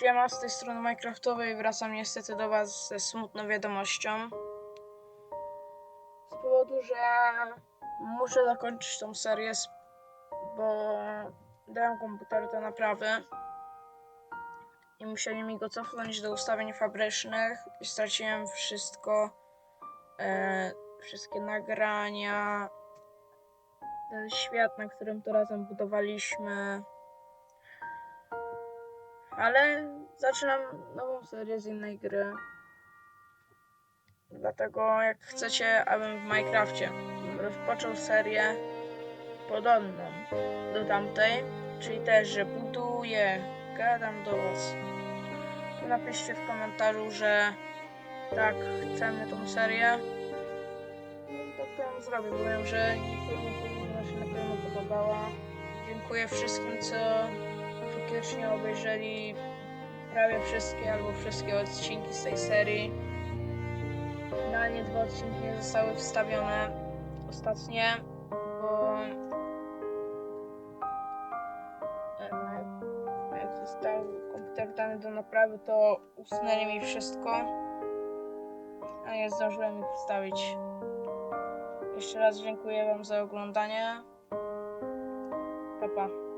Siema, z tej strony Minecraftowej wracam niestety do Was ze smutną wiadomością. Z powodu, że muszę zakończyć tą serię, bo dałem komputer do naprawy i musieli mi go cofnąć do ustawień fabrycznych i straciłem wszystko, e, wszystkie nagrania, ten świat, na którym to razem budowaliśmy. Ale zaczynam nową serię z innej gry. Dlatego jak chcecie, abym w Minecrafcie rozpoczął serię podobną do tamtej, czyli też, że buduję, gadam do was, napiszcie w komentarzu, że tak, chcemy tą serię. No to ją zrobię, bo wiem, że ona się na pewno podobała. Dziękuję wszystkim, co faktycznie obejrzeli prawie wszystkie albo wszystkie odcinki z tej serii. Finalnie dwa odcinki nie zostały wstawione ostatnie, bo e, jak został komputer dany do naprawy, to usunęli mi wszystko, a nie zdążyłem ich wstawić. Jeszcze raz dziękuję Wam za oglądanie. Pa, pa.